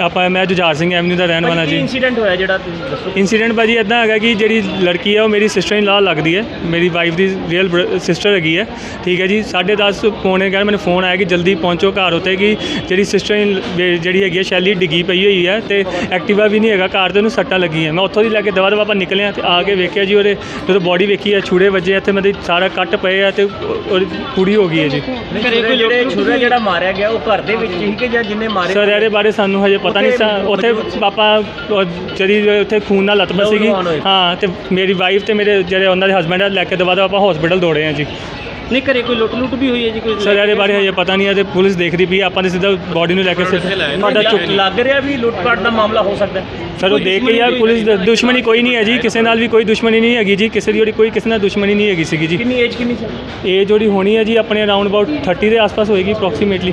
ਆਪਾਂ ਮੈਂ ਜੁਝਾਰ ਸਿੰਘ ਐਵਨਿਊ ਦਾ ਰਹਿਣ ਵਾਲਾ ਜੀ। ਇਨਸੀਡੈਂਟ ਹੋਇਆ ਜਿਹੜਾ ਤੁਸੀਂ ਦੱਸੋ? ਇਨਸੀਡੈਂਟ ਭਾਜੀ ਇਦਾਂ ਹੈਗਾ ਕਿ ਜਿਹੜੀ ਲੜਕੀ ਹੈ ਉਹ ਮੇਰੀ ਸਿਸਟਰ ਇਨ ਲਾ ਲੱਗਦੀ ਹੈ। ਮੇਰੀ ਵਾਈਫ ਦੀ ਰੀਅਲ ਸਿਸਟਰ ਹੈਗੀ ਹੈ। ਠੀਕ ਹੈ ਜੀ 10:30 ਪੌਣੇ ਘਰ ਮੈਨੂੰ ਫੋਨ ਆਇਆ ਕਿ ਜਲਦੀ ਪਹੁੰਚੋ ਘਰ ਉੱਤੇ ਕਿ ਜਿਹੜੀ ਸਿਸਟਰ ਇਨ ਜਿਹੜੀ ਹੈਗੀ ਹੈ ਸ਼ੈਲੀ ਡਿੱਗੀ ਪਈ ਹੋਈ ਹੈ ਤੇ ਐਕਟਿਵਾ ਵੀ ਨਹੀਂ ਹੈਗਾ ਘਰ ਤੇ ਉਹਨੂੰ ਸੱਟਾਂ ਲੱਗੀਆਂ। ਮੈਂ ਉੱਥੋਂ ਦੀ ਲੈ ਕੇ ਦਵਾ ਦਵਾ ਆਪਾਂ ਨਿਕਲੇ ਹਾਂ ਤੇ ਆ ਕੇ ਵੇਖਿਆ ਜੀ ਉਹਦੇ ਜਦੋਂ ਬੋਡੀ ਵੇਖੀ ਹੈ ਛੁਰੇ ਵੱਜੇ ਆ ਤੇ ਮੇਰੇ ਸਾਰਾ ਕੱਟ ਪਏ ਆ ਤੇ ਪੂਰੀ ਹੋ ਗਈ ਹੈ ਜੀ। ਘਰੇ ਕੋਈ ਜਿਹੜੇ ਛੁਰਾ ਜਿਹੜਾ ਮਾਰਿਆ ਗਿਆ ਉਹ ਘਰ ਦੇ ਵਿੱਚ ਹੀ ਕਿ ਜਾਂ ਜਿੰਨੇ ਮਾਰੇ ਸਰ ਇਹਦੇ ਬਾਰੇ ਸਾਨੂੰ ਹਜੇ ਪਤਾ ਨਹੀਂ ਸਾ ਉੱਥੇ ਪਾਪਾ ਉਹ ਜਿਹੜੀ ਉੱਥੇ ਖੂਨ ਨਾਲ ਲਤਮ ਸੀਗੀ। ਹਾਂ ਤੇ ਮੇਰੀ ਵਾਈਫ ਤੇ ਮੇਰੇ ਜਿਹੜੇ ਉਹਨਾਂ ਦੇ ਹਸਬੰਡ ਆ ਲੈ ਕੇ ਦਵਾ ਦਵਾ ਆਪਾਂ ਹਸਪੀਟਲ ਦੌੜੇ ਆ ਜੀ। ਨਹੀਂ ਘਰੇ ਕੋਈ ਲੁੱਟ ਲੁੱਟ ਵੀ ਹੋਈ ਹੈ ਜੀ ਕੋਈ ਸਰ ਇਹਦੇ ਬਾਰੇ ਹਜੇ ਪਤਾ ਨਹੀਂ ਹੈ ਤੇ ਪੁਲਿਸ ਦੇਖ ਰਹੀ ਵੀ ਹੈ, ਆਪਾਂ ਨੇ ਸਿੱਧਾ ਬੋਡੀ ਨੂੰ ਲੈ ਕੇ ਸਾਡਾ ਚੁੱਕ ਲੱਗ ਰਿਹਾ ਵੀ ਲੁੱਟਪਾਟ ਦਾ ਮਾਮਲਾ ਹੋ ਸਕਦਾ ਹੈ। ਸਰ ਉਹ ਦੇਖ ਕੇ ਯਾਰ ਪੁਲਿਸ ਦਾ ਦੁਸ਼ਮਣੀ ਕੋਈ ਨਹੀਂ ਹੈ ਜੀ ਕਿਸੇ ਨਾਲ ਵੀ ਕੋਈ ਦੁਸ਼ਮਣੀ ਨਹੀਂ ਹੈਗੀ ਜੀ ਕਿਸੇ ਦੀ ਜਿਹੜੀ ਕੋਈ ਕਿਸੇ ਨਾਲ ਦੁਸ਼ਮਣੀ ਨਹੀਂ ਹੈਗੀ ਸੀਗੀ ਜੀ। ਕਿੰਨੀ ਏਜ ਕਿੰਨੀ ਸੀ? ਇਹ ਜਿਹੜੀ ਹੋਣੀ ਹੈ ਜੀ ਆਪਣੇ ਅਰਾਊਂਡ ਅਬਾਊਟ 30 ਦੇ ਆਸ-ਪਾਸ ਹੋਏਗੀ ਅਪਰੋਕਸੀਮੇਟਲੀ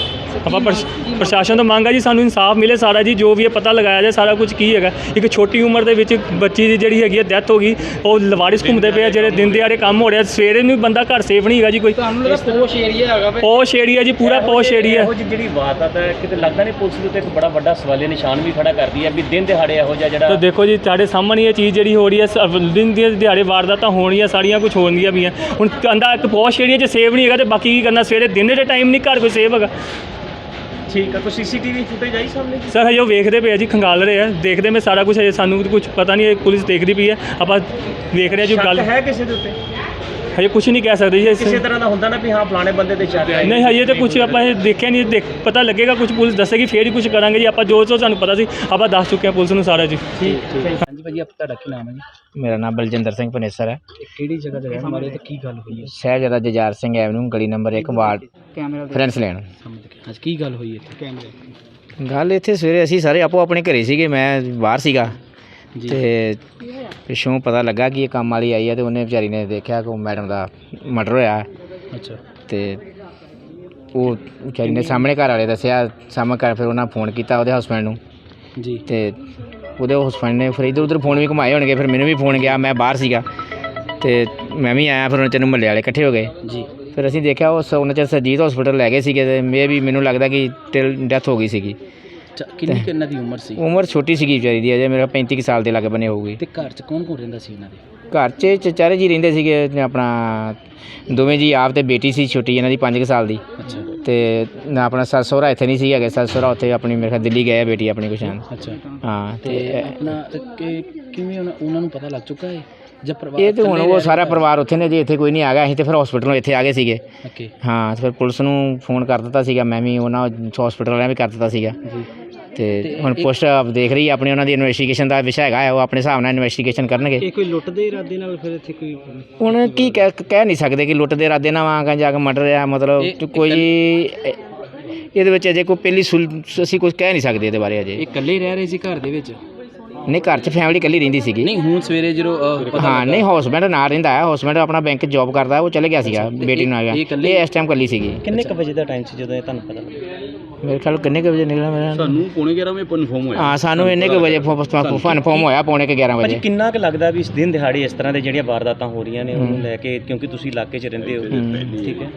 ਆਪਾਂ ਪ੍ਰਸ਼- ਪ੍ਰਸ਼ਾਸਨ ਤੋਂ ਮੰਗ ਹੈ ਜੀ ਸਾਨੂੰ ਇਨਸਾਫ ਮਿਲੇ ਸਾਰਾ ਜੀ ਜੋ ਵੀ ਇਹ ਪਤਾ ਲਗਾਇਆ ਜਾਏ ਸਾਰਾ ਕੁਝ ਕੀ ਹੈਗਾ। ਇੱਕ ਛੋਟੀ ਉਮਰ ਦੇ ਵਿੱਚ ਬੱਚੀ ਦੀ ਜਿਹੜੀ ਹੈਗੀ ਹੈ ਡੈਥ ਹੋ ਗਈ ਉਹ ਲਵਾਰਿਸ ਘੁੰਮਦੇ ਪਏ ਆ ਜਿਹੜੇ ਦਿਨ ਦਿਹਾੜੇ ਕੰਮ ਹੋ ਰਿਹਾ ਸਵੇਰੇ ਨੂੰ ਵੀ ਬੰਦਾ ਘਰ ਸੇਫ ਨਹੀਂ ਹੈਗਾ ਜੀ ਕੋਈ। ਤੁਹਾਨੂੰ ਲੱਗਾ ਪੋਸ਼ ਏਰੀਆ ਹੈਗਾ ਵੇ? ਪੋਸ਼ ਏਰੀਆ ਜੀ ਪੂਰਾ ਪੋਸ਼ ਏਰੀਆ ਇਹੋ ਜਿਹੀ ਜਿਹੜੀ ਵਾਰਦਾਤ ਹੈ ਕਿਤੇ ਲੱਗਦਾ ਨਹੀਂ ਪੁਲਿਸ ਦੇ ਉੱਤੇ ਇੱਕ ਬੜਾ ਵੱਡਾ ਸਵਾਲੇ ਨਿਸ਼ਾਨ ਵੀ ਖੜਾ ਕਰਦੀ ਹੈ ਵੀ ਦਿਨ ਦਿਹਾੜੇ ਇਹੋ ਜਿਹਾ ਤਾਂ ਜਿਹੜਾ ਦੇਖੋ ਜੀ ਤੁਹਾਡੇ ਸਾਹਮਣੇ ਇਹ ਚੀਜ਼ ਜਿਹੜੀ ਹੋ ਰਹੀ ਹੈ ਸ- ਦਿਨ ਦੀਆਂ ਦਿਹਾੜੇ ਵਾਰਦਾਤਾਂ ਹੋਣੀਆਂ ਸਾਰੀਆਂ ਕੁਝ ਹੋਣਗੀਆਂ ਪਈਆਂ। ਹੁਣ ਕਹਿੰਦਾ ਇੱਕ ਪੋਸ਼ ਏਰੀਆ 'ਚ ਸੇਵ ਨਹੀਂ ਹੈਗਾ ਤੇ ਬਾਕੀ ਕੀ ਕਰਨਾ? ਸਵੇਰੇ ਦਿਨ ਦੇ ਟਾਈਮ ਨਹੀਂ ਘਰ ਕੋਈ ਸੇਵ ਹੈਗਾ। ਠੀਕ ਹੈ ਕੋਈ ਸੀਸੀਟੀਵੀ ਫੁਟੇਜ ਆਈ ਸਾਹਮਣੇ ਸਰ ਹਜੇ ਉਹ ਵੇਖਦੇ ਪਏ ਆ ਜੀ ਖੰਗਾਲ ਰਹੇ ਆ। ਦੇਖਦੇ ਮੈਂ ਸਾਰਾ ਕੁਝ ਹਜੇ ਸਾਨੂੰ ਕੁਝ ਪਤਾ ਨਹੀਂ ਹੈ ਪੁਲਿਸ ਦੇਖਦੀ ਪਈ ਹੈ। ਆਪਾਂ ਵੇਖ ਰਹੇ ਆ ਜੋ ਸ਼ੱਕ ਗੱਲ ਹੈ ਕਿਸੇ ਦੇ ਉੱਤੇ? ਹਜੇ ਕੁਝ ਨਹੀਂ ਕਹਿ ਸਕਦੇ ਜੀ ਇਸ- ਕਿਸੇ ਤਰ੍ਹਾਂ ਦਾ ਹੁੰਦਾ ਨਾ ਵੀ ਹਾਂ ਫਲਾਣੇ ਬੰਦੇ ਤੇ ਸ਼ੱਕ ਹੈ ਨਹੀਂ ਹਜੇ ਤਾਂ ਕੁਝ ਆਪਾਂ ਇਹ ਦੇਖਿਆ ਨਹੀਂ ਦੇਖ ਪਤਾ ਲੱਗੇਗਾ ਕੁਝ ਪੁਲਿਸ ਦੱਸੇਗੀ ਫੇਰ ਹੀ ਕੁਝ ਕਰਾਂਗੇ ਜੀ। ਆਪਾਂ ਜੋ ਜੋ ਸਾਨੂੰ ਪਤਾ ਸੀ ਆਪਾਂ ਦੱਸ ਚੁੱਕੇ ਹਾਂ ਪੁਲਿਸ ਨੂੰ ਸਾਰਾ ਜੀ। ਠੀਕ ਠੀਕ। ਹਾਂਜੀ ਭਾਜੀ ਆਪ ਤੁਹਾਡਾ ਕੀ ਨਾਮ ਹੈ ਜੀ? ਮੇਰਾ ਨਾਮ ਬਲਜਿੰਦਰ ਸਿੰਘ ਪਨੇਸਰ ਹੈ। ਕਿਹੜੀ ਜਗ੍ਹਾ ਤੇ ਰਹਿਣ ਵਾਲੇ ਤੇ ਕੀ ਗੱਲ ਹੋਈ ਹੈ? ਸ਼ਹਿਜਾਦਾ ਜਜਾਰ ਸਿੰਘ ਐਵਨਿਊ ਗਲੀ ਨੰਬਰ 1 ਵਾਰਡ ਕੈਮਰਾ ਫਰੈਂਸ ਲੈਣ। ਸਮਝ ਗਿਆ ਅੱਜ ਕੀ ਗੱਲ ਹੋਈ ਇੱਥੇ? ਕੈਮਰੇ। ਗੱਲ ਇੱਥੇ ਸਵੇਰੇ ਅਸੀਂ ਸਾਰੇ ਆਪੋ ਆਪਣੇ ਘਰੇ ਸੀਗੇ ਮੈਂ ਬਾਹਰ ਸੀਗਾ। ਤੇ ਪਿੱਛੋਂ ਪਤਾ ਲੱਗਾ ਕਿ ਇਹ ਕੰਮ ਵਾਲੀ ਆਈ ਹੈ ਤੇ ਉਹਨੇ ਵਿਚਾਰੀ ਨੇ ਦੇਖਿਆ ਕਿ ਉਹ ਮੈਡਮ ਦਾ ਮਰਡਰ ਹੋਇਆ। ਅੱਛਾ। ਤੇ ਉਹ ਵਿਚਾਰੀ ਨੇ ਸਾਹਮਣੇ ਘਰ ਵਾਲੇ ਦੱਸਿਆ ਸਾਹਮਣੇ ਘਰ ਫਿਰ ਉਹਨਾਂ ਫੋਨ ਕੀਤਾ ਉਹਦੇ ਹਸਬੰਡ ਨੂੰ। ਜੀ। ਤੇ ਉਹਦੇ ਹਸਬੰਡ ਨੇ ਫਿਰ ਇੱਧਰ ਉੱਧਰ ਫੋਨ ਵੀ ਘੁਮਾਏ ਹੋਣਗੇ ਫਿਰ ਮੈਨੂੰ ਵੀ ਫੋਨ ਗਿਆ ਮੈਂ ਬਾਹਰ ਸੀਗਾ। ਤੇ ਮੈਂ ਵੀ ਆਇਆ ਫਿਰ ਉਹਨਾਂ ਚਿਰ ਨੂੰ ਮੱਲੇ ਵਾਲੇ ਇਕੱਠੇ ਹੋ ਗਏ। ਜੀ। ਫਿਰ ਅਸੀਂ ਦੇਖਿਆ ਉਸ ਉਹਨਾਂ ਚਿਰ ਸਰਜੀਤ ਹਸਪੀਟਲ ਲੈ ਗਏ ਸੀਗੇ ਤੇ ਮੇ ਵੀ ਮੈਨੂੰ ਲੱਗਦਾ ਕਿ ਟਿਲ ਡੈਥ ਹੋ ਗਈ ਸੀਗੀ। ਅੱਛਾ, ਕਿੰਨੀ ਕਿੰਨਾ ਦੀ ਉਮਰ ਸੀ? ਉਮਰ ਛੋਟੀ ਸੀਗੀ ਵਿਚਾਰੀ ਦੀ ਅਜੇ ਮੇਰਾ 35 ਕੁ ਸਾਲ ਦੇ ਲੱਗੇ ਬਨੇ ਹੋਊਗੀ। ਤੇ ਘਰ 'ਚ ਕੌਣ ਕੌਣ ਰਹਿੰਦਾ ਸੀ ਇਹਨਾਂ ਦੇ? ਘਰ 'ਚ ਚਚਾਰੇ ਜੀ ਰਹਿੰਦੇ ਸੀਗੇ ਤੇ ਆਪਣਾ ਦੋਵੇਂ ਜੀ ਆਪ ਤੇ ਬੇਟੀ ਸੀ ਛੋਟੀ ਇਹਨਾਂ ਦੀ 5 ਕੁ ਸਾਲ ਦੀ। ਅੱਛਾ। ਤੇ ਨਾ ਆਪਣਾ ਸੱਸ ਸਹੁਰਾ ਇੱਥੇ ਨਹੀਂ ਸੀ ਹੈਗੇ ਸੱਸ ਸਹੁਰਾ ਉੱਥੇ ਆਪਣੀ ਮੇਰੇ ਖਿਆਲ ਦਿੱਲੀ ਗਏ ਆ ਬੇਟੀ ਆਪਣੀ ਕੁਛ ਅੱਛਾ। ਹਾਂ ਤੇ ਤੇ ਆਪਣਾ ਤੇ ਕਿ- ਕਿਵੇਂ ਉਹਨਾਂ- ਉਹਨਾਂ ਨੂੰ ਪਤਾ ਲੱਗ ਚੁੱਕਾ ਹੈ ਜਾਂ ਪਰਿਵਾਰ ਇਹ ਤੇ ਹੁਣ ਉਹ ਸਾਰਾ ਪਰਿਵਾਰ ਉੱਥੇ ਨੇ ਜੀ ਇੱਥੇ ਕੋਈ ਨਹੀਂ ਆ ਗਿਆ ਅਸੀਂ ਤੇ ਫਿਰ ਹਸਪੀਟਲੋਂ ਇੱਥੇ ਆ ਗਏ ਸੀਗੇ। ਓਕੇ। ਹਾਂ ਤੇ ਫਿਰ ਪੁਲਿਸ ਨੂੰ ਫੋਨ ਕਰ ਦਿੱਤਾ ਸੀਗਾ ਮੈਂ ਵੀ ਉਹਨਾਂ ਹਸਪੀਟਲ ਵਾਲਿਆਂ ਵੀ ਕਰ ਦਿੱਤਾ ਸੀਗਾ। ਜੀ। ਤੇ ਹੁਣ ਪੁਲਿਸ ਆਪ ਦੇਖ ਰਹੀ ਹੈ ਆਪਣੀ ਉਹਨਾਂ ਦੀ ਇਨਵੈਸਟੀਗੇਸ਼ਨ ਦਾ ਵਿਸ਼ਾ ਹੈਗਾ ਹੈ, ਉਹ ਆਪਣੇ ਹਿਸਾਬ ਨਾਲ ਇਨਵੈਸਟੀਗੇਸ਼ਨ ਕਰਨਗੇ। ਇਹ ਕੋਈ ਲੁੱਟ ਦੇ ਇਰਾਦੇ ਨਾਲ ਫਿਰ ਇੱਥੇ ਕੋਈ ਹੁਣ ਕੀ ਕਹਿ ਕਹਿ ਨਹੀਂ ਸਕਦੇ ਕਿ ਲੁੱਟ ਦੇ ਇਰਾਦੇ ਨਾਲ ਵਾਂਗਾ ਜਾ ਕੇ ਮਰਡਰ ਆ ਮਤਲਬ ਕੋਈ ਇਹ- ਇਹਦੇ ਵਿੱਚ ਅਜੇ ਕੋਈ ਪਹਿਲੀ ਸੁਲ ਅਸੀਂ ਕੁਝ ਕਹਿ ਨਹੀਂ ਸਕਦੇ ਇਹਦੇ ਬਾਰੇ ਅਜੇ। ਇਹ ਇਕੱਲੇ ਰਹਿ ਰਹੇ ਸੀ ਘਰ ਦੇ ਵਿੱਚ? ਨਹੀਂ ਘਰ 'ਚ ਫੈਮਿਲੀ ਇਕੱਲੀ ਰਹਿੰਦੀ ਸੀਗੀ। ਨਹੀਂ ਹੁਣ ਸਵੇਰੇ ਜਦੋਂ ਅਹ, ਪਤਾ ਹਾਂ ਨਹੀਂ ਹਸਬੈਂਡ ਨਾਲ ਰਹਿੰਦਾ ਹੈ ਹਸਬੈਂਡ ਆਪਣਾ ਬੈਂਕ ਜੌਬ ਕਰਦਾ ਹੈ, ਉਹ ਚਲੇ ਗਿਆ ਸੀਗਾ ਬੇਟੀ ਆ ਇਹ ਗਿਆ। ਇਹ ਇਸ ਟਾਈਮ ਇਕੱਲੀ ਸੀਗੀ। ਕਿੰਨੇ ਕ ਵਜੇ ਦਾ ਟਾਈਮ ਸੀ ਜਦੋਂ ਇਹ ਤੁਹਾਨੂੰ ਪਤਾ ਲੱਗਾ? ਮੇਰੇ ਖਿਆਲ ਕਿੰਨੇ ਕੁ ਵਜੇ ਨਿਕਲਿਆ ਮੇਰਾ ਸਾਨੂੰ ਪੌਣੇ 11 ਵਜੇ ਕਨਫਰਮ ਹੋਇਆ। ਹਾਂ ਸਾਨੂੰ ਇੰਨੇ ਕੁ ਵਜੇ ਫੋਨ ਹੋਇਆ ਪੌਣੇ ਕੁ 11 ਭਾਜੀ ਵਜੇ ਕਿੰਨਾ ਕੁ ਲੱਗਦਾ ਵੀ ਇਸ ਦਿਨ ਦਿਹਾੜੇ ਇਸ ਤਰ੍ਹਾਂ ਦੇ ਜਿਹੜੀਆਂ ਵਾਰਦਾਤਾਂ ਹੋ ਰਹੀਆਂ ਨੇ ਉਹਨੂੰ ਲੈ ਕੇ ਕਿਉਂਕਿ ਤੁਸੀਂ ਇਲਾਕੇ 'ਚ ਰਹਿੰਦੇ ਹੋ। ਠੀਕ ਹੈ।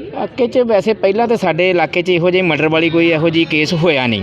ਇਲਾਕੇ 'ਚ ਵੈਸੇ ਪਹਿਲਾਂ ਤਾਂ ਸਾਡੇ ਇਲਾਕੇ 'ਚ ਇਹੋ ਜਿਹੀ ਮਰਡਰ ਵਾਲੀ ਕੋਈ ਇਹੋ ਜਿਹੀ ਕੇਸ ਹੋਇਆ ਨਹੀਂ।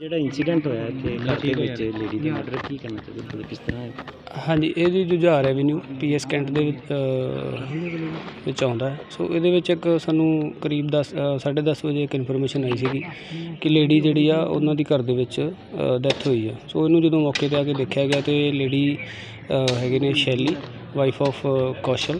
ਜਿਹੜਾ ਇਨਸੀਡੈਂਟ ਹੋਇਆ ਇੱਥੇ ਇਲਾਕੇ ਵਿੱਚ ਲੇਡੀ ਦੀ ਮਰਡਰ ਕੀ ਕਰਨਾ ਚਾਹੀਦਾ ਕਿਸ ਤਰ੍ਹਾਂ ਹੈ ਹਾਂਜੀ ਇਹ ਜੀ ਜੁਝਾਰ ਐਵੀਨਿਊ ਪੀਐਸ ਕੈਂਟ ਦੇ ਵਿੱਚ, ਅ, ਵਿੱਚ ਆਉਂਦਾ ਹੈ। ਸੋ ਇਹਦੇ ਵਿੱਚ ਇੱਕ ਸਾਨੂੰ ਕਰੀਬ 10 10:30 ਵਜੇ ਇੱਕ ਇਨਫੋਰਮੇਸ਼ਨ ਆਈ ਸੀਗੀ ਕਿ ਲੇਡੀ ਜਿਹੜੀ ਆ ਉਹਨਾਂ ਦੀ ਘਰ ਦੇ ਵਿੱਚ ਡੈਥ ਹੋਈ ਆ। ਸੋ ਇਹਨੂੰ ਜਦੋਂ ਮੌਕੇ ਤੇ ਆ ਕੇ ਦੇਖਿਆ ਗਿਆ ਤੇ ਲੇਡੀ ਹੈਗੇ ਨੇ ਸ਼ੈਲੀ ਵਾਈਫ ਆਫ ਕੌਸ਼ਲ।